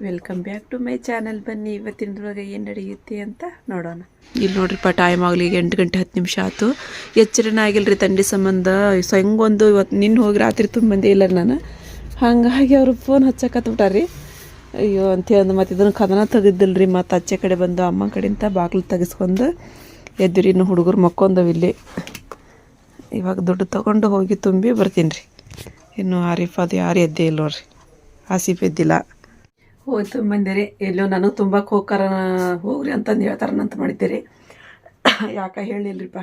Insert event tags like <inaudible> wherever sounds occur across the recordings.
Welcome back to my channel ಬನ್ನಿ ಇವತ್ತಿನದ್ರೊಳಗೆ ಏನು ನಡೆಯುತ್ತೆ ಅಂತ ನೋಡೋಣ. ಇಲ್ಲಿ ನೋಡ್ರಿಪ್ಪ ಟೈಮ್ ಆಗಲಿ ಈಗ ಎಂಟು ಗಂಟೆ ಹತ್ತು ನಿಮಿಷ ಆಯ್ತು. ಎಚ್ಚರನ ರೀ ತಂಡಿ ಸಂಬಂಧ. ಸೊ, ಹೆಂಗೊಂದು ಇವತ್ತು ನಿನ್ನ ಹೋಗಿ ರಾತ್ರಿ ತುಂಬಂದೇ ಇಲ್ಲ ನಾನು. ಹಾಗಾಗಿ ಅವರು ಫೋನ್ ಹಚ್ಚಕತ್ಬಿಟ್ಟಾರ್ರಿ ಅಯ್ಯೋ ಅಂಥೇಳಿ ಮತ್ತು ಇದನ್ನು ಕದನ ತೆಗೆದಿಲ್ರಿ ಮತ್ತು ಅಚ್ಚೆ ಕಡೆ ಬಂದು ಅಮ್ಮ ಕಡೆಯಿಂದ ಬಾಗಿಲು ತೆಗೆಸ್ಕೊಂಡು ಎದ್ದಿರಿ ಇನ್ನು ಹುಡುಗರು ಮಕ್ಕೊಂದವು ಇಲ್ಲಿ. ಇವಾಗ ದುಡ್ಡು ತೊಗೊಂಡು ಹೋಗಿ ತುಂಬಿ ಬರ್ತೀನಿ ರೀ. ಇನ್ನು ಆರಿಫ್ ಅದು ಯಾರು ಎದ್ದೇ ಇಲ್ಲ ನೋಡ್ರಿ. ಆಸೀಫ್ ಎದ್ದಿಲ್ಲ. ಹೋಯ್ತು ಬಂದಿರಿ ಎಲ್ಲೋ ನಾನು ತುಂಬ ಕೋಕರ ಹೋಗ್ರಿ ಅಂತಂದು ಹೇಳ್ತಾರನಂತ ಮಾಡಿದ್ದೀರಿ. ಯಾಕೆ ಹೇಳಿಲ್ರಿಪ್ಪ?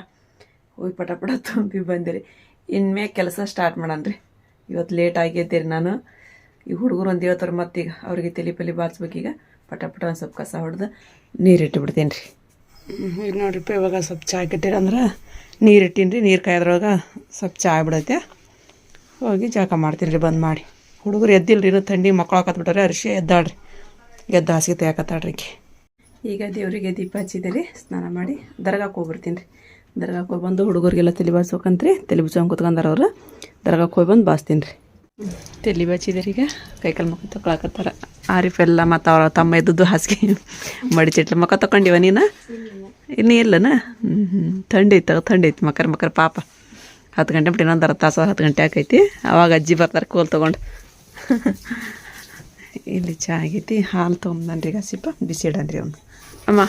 ಹೋಗಿ ಪಟ ಪಟ ತುಂಬಿ ಬಂದಿರಿ. ಇನ್ಮೇ ಕೆಲಸ ಸ್ಟಾರ್ಟ್ ಮಾಡಣ್ರಿ ಇವತ್ತು ಲೇಟ್ ಆಗಿದ್ದೀರಿ ನಾನು. ಈ ಹುಡುಗರು ಒಂದು ಹೇಳ್ತಾರೆ ಮತ್ತೀಗ, ಅವ್ರಿಗೆ ತಲೆ ಪಲಿ ಬಾರಿಸ್ಬೇಕೀಗ ಪಟ ಪಟ ಒಂದು ಸ್ವಲ್ಪ ಕಸ ಹೊಡೆದು ನೀರಿಟ್ಟುಬಿಡ್ತೀನಿ ರೀ ಇಲ್ಲಿ ನೋಡ್ರಿಪ್ಪ, ಇವಾಗ ಸ್ವಲ್ಪ ಚಹಾ ಕಟ್ಟಿರಂದ್ರೆ ನೀರು ಇಟ್ಟೀನಿ ರೀ ನೀರು ಕಾಯ್ದ್ರೊಳಗೆ ಸ್ವಲ್ಪ ಚಹಾ ಬಿಡುತ್ತೆ ಹೋಗಿ ಜಳಕ ಮಾಡ್ತೀನಿ ರೀ ಬಂದು ಮಾಡಿ. ಹುಡುಗರು ಎದ್ದಿಲ್ರಿ ರೀ ಇನ್ನೂ ಥಂಡಿ ಮಕ್ಕಳು ಹಾಕತ್ಬಿಟ್ಟಾರೆ ಅರಿಶಿ ಎದ್ದಾಳ್ರಿ. ಎದ್ದು ಹಾಸಿಗೆ ತೆಗಿತಾಳ್ರಿ ಈಕೆ. ಈಗ ದೇವರಿಗೆ ದೀಪ ಹಚ್ಚಿದ್ದೀರಿ ಸ್ನಾನ ಮಾಡಿ ದರ್ಗಾಕ್ಕೆ ಹೋಗ್ಬಿಡ್ತೀನಿ ರೀ. ದರ್ಗಾಕ್ಕೆ ಹೋಗಿ ಬಂದು ಹುಡುಗರಿಗೆಲ್ಲ ತಲೆ ಬಾಚ್ಬೇಕಂತ್ರಿ ತಲೆ ಬಿಚ್ಕೊಂಡ್ ಕುತ್ಕೊಂಡಾರ ಅವರು ದರ್ಗಾಕ್ಕೆ ಹೋಗಿ ಬಂದು ಬಾಸ್ತೀನಿ ರೀ. ತಲೆ ಬಚ್ಚಿದಾರೆ ಈಗ ಕೈಕಾಲು ಮಕ್ಕ ತೊಗೊಳಕತ್ತಾರ ಆರಿಫ್ ಎಲ್ಲ ಮತ್ತು ಅವ್ರ ತಮ್ಮ ಎದ್ದು ಹಾಸಿಗೆ ಮಡಿ ಚಿಟ್ಲ ಮಕ್ಕ ತಕೊಂಡಿವ ನೀನು? ಇನ್ನೂ ಇಲ್ಲನ? ಹ್ಞೂ ಹ್ಞೂ ಥಂಡಿ ಐತೆ ಥಂಡಿ ಇತ್ತು ಮಕರ್ ಮಕರ್ ಪಾಪ. ಹತ್ತು ಗಂಟೆ ಬಿಟ್ಟು ಇನ್ನೊಂದು ಅರ್ಧ ತಾಸು ಹತ್ತು ಗಂಟೆ ಆಕೈತಿ. ಅವಾಗ ಅಜ್ಜಿ ಬರ್ತಾರೆ ಕೋಲ್ ತೊಗೊಂಡು. <laughs> ಇಲ್ಲಿ ಚೆನ್ನಾಗೈತಿ ಆಗೈತಿ. ಹಾಲು ತೊಗೊಂಬಂದ್ರಿ ಈಗ ಸಿಪ್ಪ ಬಿಸಿ ಇಡನ್ರಿ ಅವ್ನು. ಅಮ್ಮ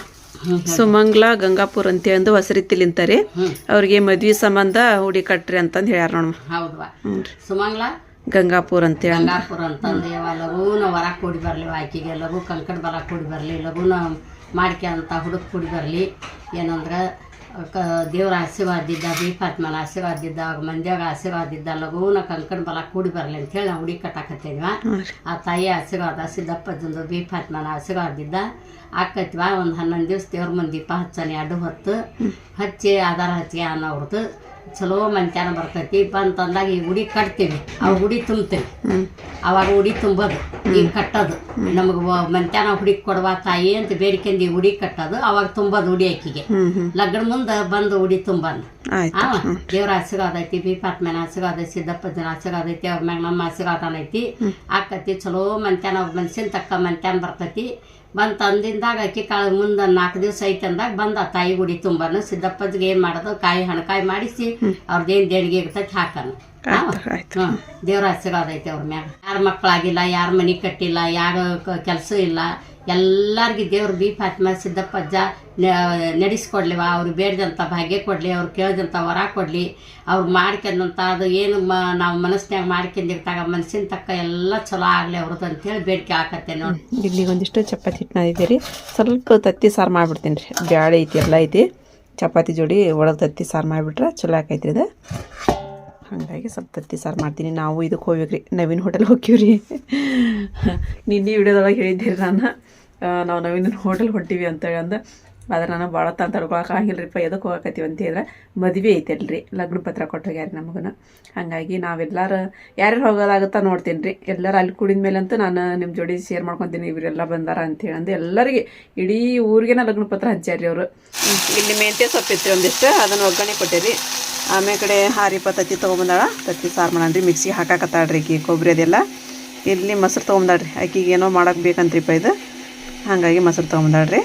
ಸುಮಂಗ್ಲ ಗಂಗಾಪುರ್ ಅಂತ ಅಂದು ಹೊಸರಿತ್ತಿಲಿಂತಾರೆ ಅವ್ರಿಗೆ ಮದ್ವೆ ಸಂಬಂಧ ಹುಡಿ ಕಟ್ರಿ ಅಂತಂದು ಹೇಳ್ಯಾರ ನೋಡಮ್ಮ. ಹೌದವಾ? ಹ್ಞೂ ರೀ. ಸುಮಂಗ್ಲ? ಗಂಗಾಪುರ್ ಅಂತ ಗಂಗಾಪುರ ಅಂತಂದು ಲಘೂನ ವರ ಕೂಡಿ ಬರಲಿ ಆಕೆಗೆ ಲಘು ಕಂಕಣ ಬರ ಕೂಡಿ ಬರಲಿ ಲಘೂನ ಮಾಡ್ಕೊಂತ ಹುಡುಗ ಕೂಡಿ ಬರಲಿ. ಏನಂದ್ರೆ ಕ ದೇವ್ರ ಆಶೀರ್ವಾದಿದ್ದ ಬೀಫಾತ್ಮನ ಆಶೀರ್ವಾದ ಇದ್ದ ಅವ್ರ ಮಂದ್ಯಾಗ ಆಶೀರ್ವಾದಿದ್ದ ಲಘೂನ ಕಂಕಣ ಬಲ ಕೂಡಿ ಬರಲಿ ಅಂತೇಳಿ ನಾವು ಹುಡಿ ಕಟ್ಟಾಕತ್ತೇವ ಆ ತಾಯಿ ಆಶೀರ್ವಾದ ಸಿದ್ದಪ್ಪಜಂದು ಬೀಫಾತ್ಮನ ಆಶೀರ್ವಾದಿದ್ದ ಆಕತ್ವ ಒಂದು ಹನ್ನೊಂದು ದಿವ್ಸ ದೇವ್ರ ಮುಂದೆ ದೀಪ ಹಚ್ಚನೆ ಅಡ್ಡು ಹೊತ್ತು ಹಚ್ಚಿ ಆಧಾರ ಹಚ್ಚಿ ಅನ್ನೋರ್ದು ಚಲೋ ಮಂಚಾನ ಬರ್ತೈತಿ. ಬಂತಂದಾಗ ಈ ಉಡಿ ಕಟ್ತೀವಿ. ಆ ಉಡಿ ತುಂಬ್ತೀವಿ. ಅವಾಗ ಉಡಿ ತುಂಬೋದು. ಈಗ ಕಟ್ಟೋದು. ನಮಗೆ ಮಂಚಾನ ಹುಡಿ ಕೊಡುವ ತಾಯಿ ಅಂತ ಬೇಡಿಕೆಂದು ಈ ಉಡಿ ಕಟ್ಟೋದು. ಅವಾಗ ತುಂಬೋದು ಉಡಿ ಅಕ್ಕಿಗೆ. ಲಗ್ನ ಮುಂದೆ ಬಂದು ಉಡಿ ತುಂಬಂದು. ದೇವ್ರ ಆಶೀರ್ವಾದ ಐತಿ ಬೀಪಾತ್ಮನ ಆಶೀರ್ವಾದ ಐತಿ ಸಿದ್ದಪ್ಪನ ಆಶೀರ್ವಾದ ಐತಿ ಅವ್ರ ಮ್ಯಾಗ ನಮ್ಮ ಆಶೀರ್ವಾದ ಐತಿ. ಆಕತಿ ಚಲೋ ಮಂಚಾನ ಮನ್ಸಿನ ತಕ್ಕ ಮಂಚಾನ ಬರ್ತೈತಿ. ಬಂದು ತಂದಿಂದಾಗ ಅಕ್ಕಿ ಕಾಳು ಮುಂದೆ ನಾಲ್ಕು ದಿವಸ ಐತೆ ಅಂದಾಗ ಬಂದ ತಾಯಿ ಗುಡಿ ತುಂಬಾನು ಸಿದ್ದಪ್ಪಜ್ಗೆ ಏನು ಮಾಡೋದು? ಕಾಯಿ ಹಣಕಾಯಿ ಮಾಡಿಸಿ ಅವ್ರದ್ದೇನು ದೇಣಿಗೆ ಇರ್ತೈತಿ ಹಾಕನು. ಹ್ಞೂ ದೇವ್ರ ಆಶೀರ್ವಾದ ಐತೆ ಅವ್ರ ಮ್ಯಾಗ. ಯಾರು ಮಕ್ಕಳಾಗಿಲ್ಲ ಯಾರು ಮನೆ ಕಟ್ಟಿಲ್ಲ ಯಾರು ಕೆಲಸ ಇಲ್ಲ ಎಲ್ಲಾರ್ಗಿ ದೇವ್ರ ಬಿ ಫಾತ್ಮ ಸಿದ್ದಪ್ಪಜ್ಜ ನಡೆಸ್ಕೊಡ್ಲಿವ ಅವ್ರು ಬೇಡ್ದಂಥ ಭಾಗ್ಯ ಕೊಡಲಿ, ಅವ್ರು ಕೇಳ್ದಂಥ ವರ ಕೊಡಲಿ, ಅವ್ರು ಮಾಡ್ಕೊಂಡಂಥ ಅದು ಏನು ಮ, ನಾವು ಮನಸ್ಸಿನಾಗ ಮಾಡ್ಕೊಂಡಿರ್ತಾಗ ಮನಸ್ಸಿನ ತಕ್ಕ ಎಲ್ಲ ಚಲೋ ಆಗಲಿ ಅವ್ರದ್ದು ಅಂತೇಳಿ ಬೇಡಿಕೆ ಹಾಕತ್ತೆ ನೋಡಿ. ಇಲ್ಲಿ ಒಂದಿಷ್ಟು ಚಪಾತಿ ಹಿಟ್ಟು ರೀ ಸ್ವಲ್ಪ ತತ್ತಿ ಸಾರು ಮಾಡಿಬಿಡ್ತೀನಿ ರೀ. ಬ್ಯಾಳೆ ಐತಿ, ಎಲ್ಲ ಐತಿ. ಚಪಾತಿ ಜೋಡಿ ಒಳಗೆ ತತ್ತಿ ಸಾರು ಮಾಡಿಬಿಟ್ರೆ ಚಲೋ ಆಕೈತ್ರಿ ಅದು ಹಾಗಾಗಿ ಸ್ವಲ್ಪ ತತ್ತಿ ಸಾರು ಮಾಡ್ತೀನಿ. ನಾವು ಇದಕ್ಕೆ ಹೋಗ್ಬೇಕು ರೀ ನವೀನ್ ಹೋಟೆಲ್ ಹೋಗ್ತೀವಿ ನಿನ್ನೆ ವಿಡಿಯೋದೊಳಗೆ ಹೇಳಿದ್ದೀರಿ ನಾನು ನಾವು ನವೀನ ಹೋಟೆಲ್ ಹೊಂಟೀವಿ ಅಂತೇಳಿ ಅಂದ ಆದ್ರೆ ನಾನು ಭಾಳ ತಡ್ಕೊಳಕ್ಕೆ ಆಗಿಲ್ಲರಿಪ್ಪ ಎದಕ್ಕೆ ಹೋಗಕತ್ತೀವಿ ಅಂತ ಹೇಳಿದ್ರೆ ಮದುವೆ ಐತೆ ಅಲ್ರಿ ಲಗ್ನ ಪತ್ರ ಕೊಟ್ಟೋಗ್ಯಾರಿ ನಮಗನ. ಹಾಗಾಗಿ ನಾವೆಲ್ಲರ, ಯಾರ್ಯಾರು ಹೋಗೋದಾಗುತ್ತಾ ನೋಡ್ತೀನಿ ರೀ. ಎಲ್ಲರೂ ಅಲ್ಲಿ ಕುಡಿದ ಮೇಲಂತೂ ನಾನು ನಿಮ್ಮ ಜೋಡಿ ಶೇರ್ ಮಾಡ್ಕೊತೀನಿ, ಇವರೆಲ್ಲ ಬಂದಾರ ಅಂತೇಳಿ ಅಂದು ಎಲ್ಲರಿಗೆ. ಇಡೀ ಊರಿಗೆನ ಲಗ್ನ ಪತ್ರ ಹಚ್ಚಾರಿ ಅವರು. ಇಲ್ಲಿ ಮೆಂತ್ಯ ಸೊಪ್ಪು ಇತ್ತು ಒಂದಿಷ್ಟು, ಅದನ್ನು ಒಗ್ಗರಣೆ ಕೊಟ್ಟಿರಿ. ಆಮೇಲೆ ಕಡೆ ಹಾರಿಪ ತತ್ತಿ ತೊಗೊಂಬಂದಾಳ, ತತ್ತಿ ಸಾರು ಮಾಡಣ್ರಿ ಮಿಕ್ಸಿಗೆ ಹಾಕಾಕತ್ತಾಳ್ರಿ ಈಕಿ ಕೊಬ್ಬರಿ ಅದೆಲ್ಲ. ಇಲ್ಲಿ ಮೊಸರು ತೊಗೊಂಬಂದಾಳ್ರಿ ಆಕಿಗೆ ಏನೋ ಮಾಡೋಕೆ ಬೇಕಂತ್ರಿಪ್ಪ ಇದು. ಹಾಗಾಗಿ ಮೊಸರು ತೊಗೊಂಬಂದಾಳ್ರಿ.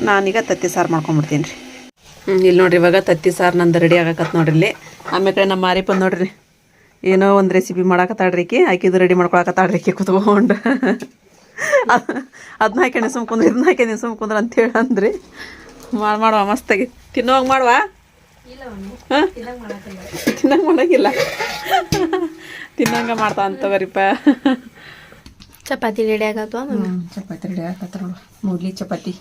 ನಾನೀಗ ತತ್ತಿ ಸಾರು ಮಾಡ್ಕೊಂಬಿಡ್ತೀನಿ ರೀ. ಇಲ್ಲಿ ನೋಡ್ರಿ ಇವಾಗ ತತ್ತಿ ಸಾರು ನಂದು ರೆಡಿ ಆಗಕತ್ ನೋಡ್ರಿ ಇಲ್ಲಿ. ಆಮೇಲೆ ಕಡೆ ನಮ್ಮ ಮಾರಿಪ ನೋಡ್ರಿ. ಏನೋ ಒಂದು ರೆಸಿಪಿ ಮಾಡಕತ್ತಾಳ್ರಿ ಈಕಿ. ಆಕಿದು ರೆಡಿ ಮಾಡ್ಕೊಳಕತ್ತಾಳ್ರಿ ಈಕಿ ಕುತ್ಕೊಂಡು. ಅದನ್ನ ಹಾಕಿ ನೆಸಮ್ ಕುಂದ್ರ ಇದನ್ನ ಹಾಕಿ ನೆಸಮ್ ಕುಂದ್ರ ಅಂತೇಳಿ ಅಂದ್ರಿ. ಮಾಡಿ ಮಾಡುವ ಮಸ್ತಾಗಿ. ತಿನ್ನೋವಾಗ ಮಾಡುವ? ಹಾಂ? ತಿನ್ನಂಗೆ ಮಾಡೋಂಗಿಲ್ಲ. ತಿನ್ನಂಗೆ ಮಾಡ್ತಾ ಅಂತವರಿಪ್ಪ ಚಪಾತಿ ರೆಡಿ ಆಗತ್ವಾ ಚಪಾತಿ ರೆಡಿ ಆಗತ್ತ ನೋಡು. ಮೂಡ್ಲಿ ಚಪಾತಿ.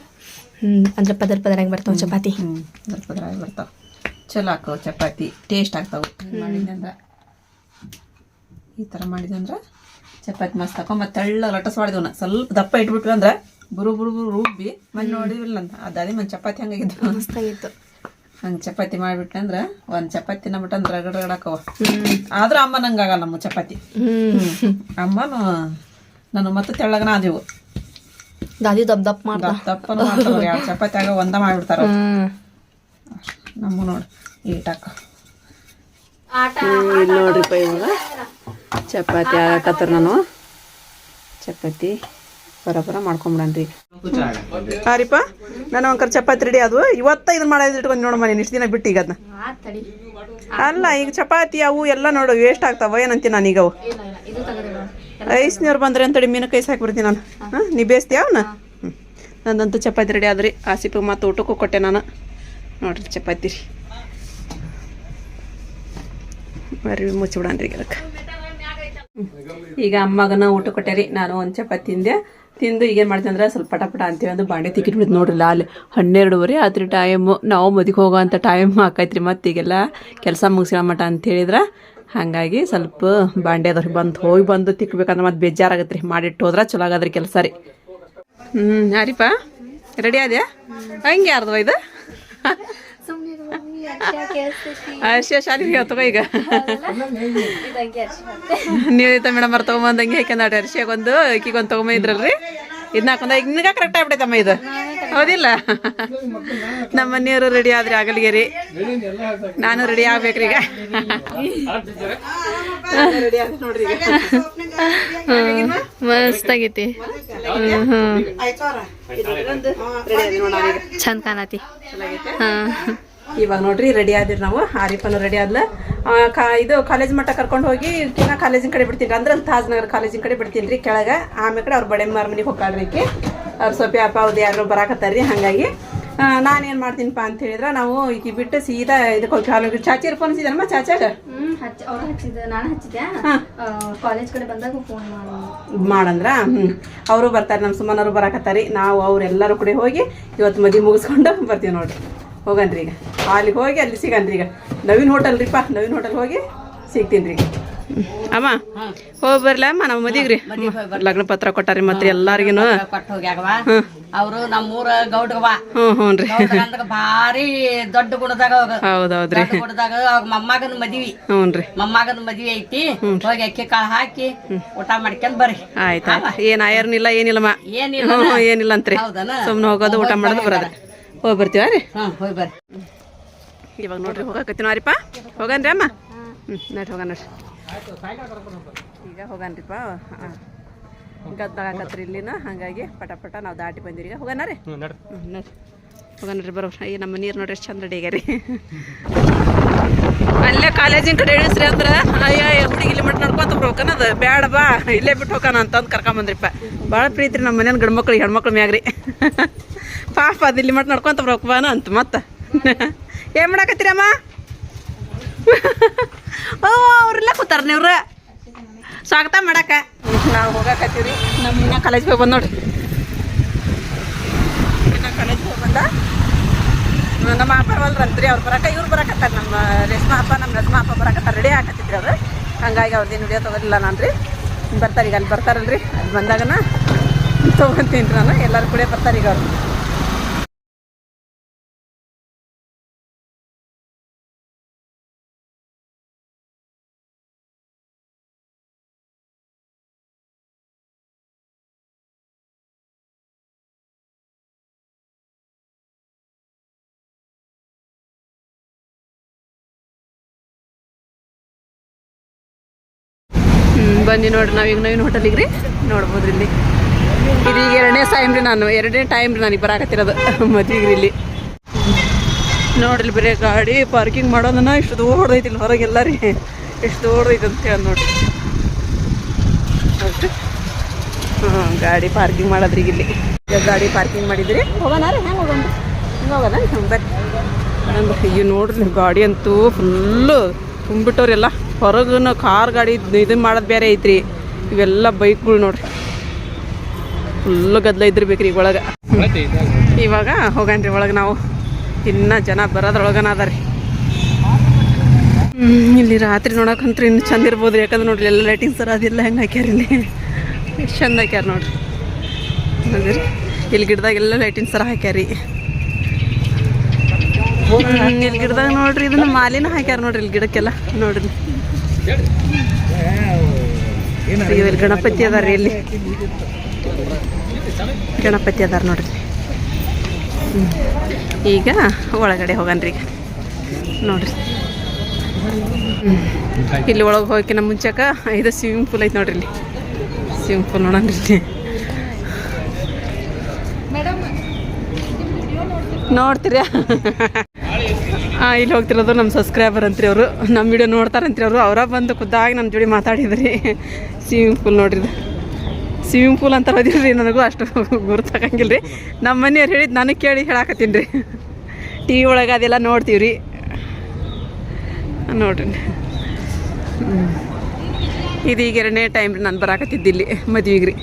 ಹ್ಮ್ ಅಂದ್ರೆ ಪದರ್ ಪದರಾಗಿ ಬರ್ತಾವ ಚಪಾತಿ? ಹ್ಞೂ ಪದರ್ ಪದ್ರಾಗಿ ಬರ್ತಾವ. ಚಲೋ ಹಾಕೋ ಚಪಾತಿ. ಟೇಸ್ಟ್ ಆಗ್ತಾವೆ. ಮಾಡಿದಂದ್ರೆ ಈ ಥರ ಮಾಡಿದಂದ್ರೆ ಚಪಾತಿ ಮಸ್ತ್ ಹಾಕೋ ಮತ್ತೆ ತೆಳ್ಳ ಲಟಸ್ ಮಾಡಿದ್ವನ. ಸ್ವಲ್ಪ ದಪ್ಪ ಇಟ್ಬಿಟ್ವಿ ಅಂದ್ರೆ ಬುರು ಬುರು ಬುರು ರುಬ್ಬಿ ಮನೆ ನೋಡಿವಿಲ್ಲ ಅಂತ ಅದಾದಿ ಮನೆ ಚಪಾತಿ ಹಂಗಾಗಿದ್ದು ಮಸ್ತಾಗಿತ್ತು ಹಂಗೆ ಚಪಾತಿ ಮಾಡಿಬಿಟ್ಟೆ ಅಂದ್ರೆ ಒಂದು ಚಪಾತಿ ಅಂದ್ರೆ ರಗಡ ರಗಡಾಕವ ಆದ್ರೆ ಅಮ್ಮ ನಂಗಾಗಲ್ಲ ನಮ್ಮ ಚಪಾತಿ. ಹ್ಮ್. ಅಮ್ಮನು ನಾನು ಮತ್ತೆ ತೆಳ್ಳಗನ ಆದೆವು. ದಾದಿ ದಪ್ಪ ದಪ್ ಮಾಡ್ದ. ದಪ್ಪ ದಪ್ಪನು ಮಾಡ್ತಾವ್ರಿ ಎರಡು ಚಪಾತಿ ಆಗ ಒಂದ ಮಾಡಿಬಿಡ್ತಾರ ನಮ್ಮ ನೋಡಿ ಈಟಾಕ. ಇಲ್ಲಿ ನೋಡ್ರಿಪ್ಪ ಇವಾಗ. ಚಪಾತಿ ಆಗತ್ತಾರ ನಾನು. ಚಪಾತಿ ಬರೋಬರ ಮಾಡ್ಕೊಂಬಿಡನ್ರಿ. ಹಾರಿಪ್ಪ ನಾನು ಒಂಕರ್ ಚಪಾತಿ ರೆಡಿ ಅದು ಇವತ್ತ ಇದನ್ನ ಮಾಡೋದು ಇಟ್ಕೊಂಡು ನೋಡು ಮನೆ ಇಷ್ಟು ದಿನ ಬಿಟ್ಟು ಈಗ ಅದನ್ನ ಅಲ್ಲ ಈಗ ಚಪಾತಿ ಅವು ಎಲ್ಲ ನೋಡು ವೇಸ್ಟ್ ಆಗ್ತಾವ ಏನಂತೀನಿ ನಾನು ಈಗ ಅವು ಐಸ್ನವ್ರು ಬಂದ್ರೆ ಅಂತೇಳಿ ಮೀನು ಕೈಸ್ ಹಾಕ್ಬಿಡ್ತೀನಿ ನಾನು. ಹಾಂ. ನೀ ಬೇಯಿಸ್ತೀಯ ಅವನ ಹ್ಞೂ ನಂದಂತೂ ಚಪಾತಿ ರೆಡಿ ಆದ್ರಿ. ಆಸಿಪಿಗೆ ಮತ್ತು ಊಟಕ್ಕೂ ಕೊಟ್ಟೆ ನಾನು. ನೋಡ್ರಿ ಚಪಾತಿ ರೀ. ಬರ್ರಿ ಮುಚ್ಚಿಬಿಡನ್ರಿ ಈಗ ಅದಕ್ಕೆ ಈಗ ಅಮ್ಮಗನ ಊಟ ಕೊಟ್ಟೆ ರೀ. ನಾನು ಒಂದು ಚಪಾತಿ ತಿಂದೆ. ತಿಂದು ಈಗೇನು ಮಾಡ್ತೀನಿ ಅಂದ್ರೆ ಸ್ವಲ್ಪ ಪಟ ಪಟ ಅಂತೀವಿ ಅಂದ್ರೆ ಬಾಂಡೆ ತಿಕ್ಕಿಟ್ ಬಿಡ್ತು ನೋಡ್ರಿ ಅಲ್ಲಿ. ಹನ್ನೆರಡುವರೆ ಆತ್ರಿ ಟೈಮು ನಾವು ಮದಿಗೆ ಹೋಗೋವಂಥ ಟೈಮ್ ಹಾಕೈತ್ರಿ ಮತ್ತೆ ಈಗೆಲ್ಲ. ಕೆಲಸ ಮುಗಿಸ್ಕೊಂಬಟ ಅಂತ ಹೇಳಿದ್ರೆ. ಹಾಗಾಗಿ ಸ್ವಲ್ಪ ಬಾಂಡೆ ಅದಾವ್ರಿ ಬಂದು ಹೋಗಿ ಬಂದು ತಿಕ್ಬೇಕಂದ್ರೆ ಮತ್ತೆ ಬೇಜಾರಾಗತ್ತೆ ರೀ ಮಾಡಿಟ್ಟು ಹೋದ್ರೆ ಚಲೋ ಆಗದ್ರಿ ಕೆಲಸ ರೀ. ಹ್ಞೂ ಯಾರಿಪ್ಪ ರೆಡಿ ಆದ್ಯಾ? ಹಂಗೆ ಯಾರ್ದವ ಇದು? ಅರ್ಶಿಯ ಶಾಲಿಗೆ ತಗೋ ಈಗ. ನೀವು ಮೇಡಮ್ ಅವ್ರು ತೊಗೊಂಬಂದು ಹಂಗೆ ಅರ್ಶಿಯಾಗ ಅರ್ಶಿಯಾಗೊಂದು ಈಕಿಗೊಂದು ತೊಗೊಂಬಂದಿದ್ರಲ್ರಿ? ಇದನ್ನ ಹಾಕೊಂಡ ಈಗ ನಿನಗ ಕರೆಕ್ಟ್ ಆಗ್ಬಿಟ್ಟೈತಮ್ಮ ಇದು. ಹೌದಿಲ್ಲ. ನಮ್ಮ ಮನೆಯವರು ರೆಡಿ ಆದ್ರೆ ಆಗಲಿಗೆ ರೀ ನಾನು ರೆಡಿ ಆಗ್ಬೇಕ್ರಿ ಈಗ. ನೋಡ್ರಿ ಈಗ ಮಸ್ತ್ ಆಗೈತಿ. ಚಂದ ಕಾಣತಿ. ಹಾಂ ಇವಾಗ ನೋಡ್ರಿ ರೆಡಿ ಆದಿರಿ ನಾವು. ಆರಿಫನು ರೆಡಿ ಆದ್ಲ. ಕಾ ಇದು ಕಾಲೇಜ್ ಮಟ್ಟ ಕರ್ಕೊಂಡು ಹೋಗಿ ಕಿನ್ನ ಕಾಲೇಜಿನ ಕಡೆ ಬಿಡ್ತೀನಿ. ಅಂದ್ರೆ ಅಲ್ಲಿ ತಾಜ್ ನಗರ ಕಾಲೇಜಿನ ಕಡೆ ಬಿಡ್ತೀನಿ ರೀ ಕೆಳಗೆ. ಆಮೇಲೆ ಕಡೆ ಅವ್ರ ಬಡೆ ಮಾರ ಮನೆಗೆ ಹೋಗ್ಕಾಳ್ರಿ ಅವ್ರು ಸೊಪ್ಪಿ ಅಪ್ಪ ಅವ್ದು ಯಾರು ಬರಾಕತ್ತಾರ ರೀ ಹಾಗಾಗಿ. ನಾನೇನು ಮಾಡ್ತೀನಿಪ್ಪ ಅಂತ ಹೇಳಿದ್ರೆ ನಾವು ಈಗ ಬಿಟ್ಟು ಸೀದಾ ಇದಕ್ಕೆ ಹೋಗಿ ಹಾಲು ಚಾಚಿರ್ ಫೋನ್ ಸಿದನಮ್ಮ ಚಾಚಾಗ? ಹ್ಮ್ ಹಚ್ಚ ಅವ್ರು ಹಚ್ಚಿದ ನಾನು ಹಚ್ಚಿದ್ದೆ ಕಾಲೇಜ್ ಕಡೆ ಬಂದಾಗ ಫೋನ್ ಮಾಡಿ. ಮಾಡಂದ್ರ? ಹ್ಞೂ ಅವರು ಬರ್ತಾರೆ ನಮ್ಮ ಸುಮ್ಮನವರು ಬರಾಕತ್ತಾರಿ ನಾವು ಅವ್ರೆಲ್ಲರೂ ಕೂಡ ಹೋಗಿ ಇವತ್ತು ಮದುವೆ ಮುಗಿಸ್ಕೊಂಡು ಬರ್ತೀವಿ ನೋಡ್ರಿ. ಹೋಗನ್ರಿ ಈಗ. ಅಲ್ಲಿಗೆ ಹೋಗಿ ಅಲ್ಲಿ ಸಿಗನ್ರಿ ಈಗ. ನವೀನ್ ಹೋಟೆಲ್ ರೀಪ್ಪ ನವೀನ್ ಹೋಟೆಲ್ ಹೋಗಿ ಸಿಗ್ತೀನಿ ರೀ ಅಮ್ಮ ಹೋಗಿ ಬರ್ಲ ಅಮ್ಮ ನಮ್ಮ ಮದಿಗೆ ರೀ. ಲಗ್ನ ಪತ್ರ ಕೊಟ್ಟಾರಿ ಮತ್ತೆ ಎಲ್ಲಾರಿಗೂ ಕೊಟ್ಟು ಹೋಗ್ಯಾಗವ ಅವರು ನಮ್ಮೂರ ಗೌಡ್ಗವ ಹ್ಞೂ ಹ್ಞೂ ರೀ. ಭಾರಿ ದೊಡ್ಡ ಗುಣದಾಗ ಹೌದೌದ್ರಿ. ಗುಣದಾಗ ಅವ್ರ ಮೊಮ್ಮಗನ ಮದ್ವಿ. ಹ್ಞೂ ರೀ. ಮೊಮ್ಮಗನ ಮದ್ವಿ ಐತಿ. ಹೋಗಿ ಅಕ್ಕಿ ಕಾಳು ಹಾಕಿ ಊಟ ಮಾಡ್ಕೊಂಡ್ ಬರ್ರಿ. ಆಯ್ತು ಏನ್ ಏನು ಆಯರ್ನಿಲ್ಲ ಏನಿಲ್ಲಮ್ಮ. ಏನಿಲ್ಲ ಏನಿಲ್ಲ ಅಂತ್ರಿ. ಹೌದನ? ಸುಮ್ಮನೆ ಹೋಗೋದು ಊಟ ಮಾಡೋದು ಬರೋದು. ಹೋಗಿ ಬರ್ತೀವ ರೀ? ಹ್ಮ್ ಹೋಗಿ ಬರ್ರಿ. ಇವಾಗ ನೋಡ್ರಿ ನಾರಿಪ್ಪ ಹೋಗನ್ರಿ ಅಮ್ಮ. ಹ್ಞೂ ನೋಡ್ರಿ ಹೋಗ ನೋಡ್ರಿ. ಈಗ ಹೋಗನ್ರಿಪ್ಪ. ಗದ್ದಾಗತ್ರಿ ಇಲ್ಲಿನ. ಹಾಗಾಗಿ ಪಟ ಪಟ ನಾವು ದಾಟಿ ಬಂದಿರಿ ಈಗ ಹೋಗೋಣ ರೀ? ಹ್ಞೂ ನೋಡ್ರಿ. ಬರೋ ಈ ನಮ್ಮ ನೀರು ನೋಡ್ರಿ ಎಷ್ಟು ಚಂದ ರೆಡಿ ರೀ ಅಲ್ಲೇ ಕಾಲೇಜಿನ ಕಡೆ ಇಳಿಸ್ರಿ ಅಂದ್ರೆ ಅಯ್ಯ ಹುಡುಗಿ ಇಲ್ಲಿ ಮಟ್ಟ ನಡ್ಕೊಂತ ಬರ್ಬೇಕನ್ನೋದು ಬೇಡ ಬಾ ಇಲ್ಲೇ ಬಿಟ್ಟು ಹೋಗೋಣ ಅಂತಂದು ಕರ್ಕೊಂಬಂದ್ರಿಪ್ಪ. ಭಾಳ ಪ್ರೀತಿ ರೀ ನಮ್ಮ ಮನೇನ ಗಂಡ್ಮಕ್ಳು ಹೆಣ್ಮಕ್ಳು ಮ್ಯಾಗ್ರಿ. ಪಾಪ, ಅದು ಇಲ್ಲಿ ಮಟ್ಟ ನಡ್ಕೊಂತ ಬರ್ಬೇಕು ಬಾನ ಅಂತ ಮತ್ತೆ. ಏನು ಮಾಡಾಕತ್ತೀರಮ್ಮ? ಓ, ಅವ್ರೆಲ್ಲ ಕೂತಾರ ನೀವ್ರ ಸ್ವಾಗತ ಮಾಡಾಕ. ನಾವು ಹೋಗಾಕತ್ತೀವಿ ನಮ್ಮ ಇನ್ನ ಕಾಲೇಜ್ಗೆ ಹೋಗಿ ಬಂದು ನೋಡ್ರಿ. ಇನ್ನ ಹೋಗ್ಬಂದ ಹೋಗಿ ಬಂದ. ನಮ್ಮ ಅವ್ರು ಬರಕ, ಇವ್ರು ಬರಕತ್ತಾರ ನಮ್ಮ ರೇಷ್ಮಾ ಅಪ್ಪ, ನಮ್ಮ ರಸ್ಮಾ ಅಪ್ಪ ಬರಕತ್ತಾರ ರೆಡಿ ಹಾಕತ್ತಿದ್ರಿ ಅವ್ರು. ಹಂಗಾಗಿ ಅವ್ರದ್ದೇನು ವಿಡಿಯೋ ತೊಗೊಲಿಲ್ಲ ನಾನು ರೀ ಬರ್ತಾರೆ ಈಗ, ಅಲ್ಲಿ ಬರ್ತಾರಲ್ರಿ. ಅಲ್ಲಿ ಬಂದಾಗನ ತೊಗೊಂತೀನಿ ನಾನು. ಎಲ್ಲರೂ ಕೂಡ ಬರ್ತಾರೆ ಈಗ ಅವ್ರು. ಬನ್ನಿ ನೋಡ್ರಿ ನಾವೀಗ ನವೀನ್ ಹೋಟೆಲಿಗೆ ರೀ? ನೋಡ್ಬೋದು ಇಲ್ಲಿ. ಇದೀಗ ಎರಡನೇ ಟೈಮ್ ರೀ ನಾನು. ಎರಡನೇ ಟೈಮ್ ರೀ ನನಗೆ ಬರಾಕತ್ತಿರೋದು. <laughs> ಮದ್ವೆಗೆ ರೀ ಇಲ್ಲಿ. ನೋಡ್ರಿ ಬರೀ ಗಾಡಿ ಪಾರ್ಕಿಂಗ್ ಮಾಡೋದನ್ನ ಇಷ್ಟು ದೂಡ್ದೈತಿ ಇಲ್ಲಿ ಹೊರಗೆಲ್ಲ ರೀ ಎಷ್ಟು ದೊಡ್ಡದೈತಿ ಅಂತ ಹೇಳಿ ನೋಡ್ರಿ. ಅಷ್ಟು ಹ್ಞೂ ಗಾಡಿ ಪಾರ್ಕಿಂಗ್ ಮಾಡೋದ್ರಿ ಈಗ ಇಲ್ಲಿ. ಗಾಡಿ ಪಾರ್ಕಿಂಗ್ ಮಾಡಿದ್ರಿ. ಹೋಗೋಣ ರೀ, ಹೆಂಗೆ ಹೋಗೋಣ? ಹಿಂಗೆ ಬರ್ರಿ. ಈಗ ನೋಡ್ರಿ, ಗಾಡಿ ಅಂತೂ ಫುಲ್ಲು ತುಂಬಿಟ್ಟವ್ರೆಲ್ಲ. ಹೊರಗನ್ನು ಕಾರ್ ಗಾಡಿ ಇದು ಮಾಡೋದು ಬೇರೆ ಐತ್ರಿ. ಇವೆಲ್ಲ ಬೈಕ್ಗಳು ನೋಡ್ರಿ. ಫುಲ್ಲು ಗದ್ದಲ ಇದ್ದಿರ್ಬೇಕ್ರಿ ಈಗ ಒಳಗೆ. ಇವಾಗ ಹೋಗಣ್ರಿ ಒಳಗೆ ನಾವು. ಇನ್ನೂ ಜನ ಬರೋದ್ರೊಳಗನ ಅದ ರೀ ಇಲ್ಲಿ ರಾತ್ರಿ ನೋಡೋಕಂತ್ರಿ ಇನ್ನು ಚಂದ ಇರ್ಬೋದು ಯಾಕಂದ್ರೆ ನೋಡ್ರಿ ಎಲ್ಲ ಲೈಟಿಂಗ್ ಸರ್ ಅದಿಲ್ಲ. ಹೆಂಗೆ ಹಾಕ್ಯಾರ ಇಲ್ಲಿ? ಎಷ್ಟು ಚಂದ ಹಾಕ್ಯಾರ ನೋಡ್ರಿ. ಹೌದ್ರಿ. ಇಲ್ಲಿ ಗಿಡದಾಗೆಲ್ಲ ಲೈಟಿಂಗ್ ಸರ ಹಾಕ್ಯಾರಿ. ಇಲ್ಲಿ ಗಿಡದಾಗ ನೋಡ್ರಿ, ಇದನ್ನ ಮಾಲಿನ ಹಾಕ್ಯಾರ ನೋಡ್ರಿ ಇಲ್ಲಿ ಗಿಡಕ್ಕೆಲ್ಲ. ನೋಡ್ರಿ. ಇಲ್ಲಿ ಗಣಪತಿ ಅದಾರ ಇಲ್ಲಿ. ಗಣಪತಿ ಅದಾರ ನೋಡ್ರಿ. ಈಗ ಒಳಗಡೆ ಹೋಗನ್ರಿ ಈಗ. ನೋಡ್ರಿ. ಇಲ್ಲಿ ಒಳಗೆ ಹೋಗಿನ ಮುಂಚೆಕ ಇದು ಸ್ವಿಮ್ಮಿಂಗ್ ಪೂಲ್ ಐತೆ ನೋಡ್ರಿ ಇಲ್ಲಿ. ಸ್ವಿಮ್ಮಿಂಗ್ ಪೂಲ್ ನೋಡೋಣ ಇಲ್ಲಿ. ನೋಡ್ತೀರಾ? ಇಲ್ಲಿ ಹೋಗ್ತಿರೋದು ನಮ್ಮ ಸಬ್ಸ್ಕ್ರೈಬರ್ ಅಂತ್ರಿ ಅವರು. ನಮ್ಮ ವಿಡಿಯೋ ನೋಡ್ತಾರಂತ್ರಿ ಅವರು. ಅವರ ಬಂದು ಖುದ್ದಾಗಿ ನಮ್ಮ ಜೋಡಿ ಮಾತಾಡಿದ್ರಿ. ಸ್ವಿಮ್ಮಿಂಗ್ ಪೂಲ್ ನೋಡ್ರಿ. ಸ್ವಿಮ್ಮಿಂಗ್ ಪೂಲ್ ಅಂತ ಓದಿರಿ ನನಗೂ ಅಷ್ಟು <laughs> ಗುರುತಾಗಂಗಿಲ್ಲ ರೀ ನಮ್ಮ ಮನೆಯವ್ರು ಹೇಳಿದ್ದು ನನಗೆ ಕೇಳಿ ಹೇಳಾಕತ್ತೀನಿ ರೀ. ಟಿ ವಿ ಒಳಗೆ ಅದೆಲ್ಲ ನೋಡ್ತೀವಿ ರೀ ನೋಡ್ರಿ ಇದು ಈಗ ಎರಡನೇ ಟೈಮ್ ರೀ ನಾನು ಬರಾಕತ್ತಿದ್ದು ಇಲ್ಲಿ ಮದ್ವೆಗೆ ರೀ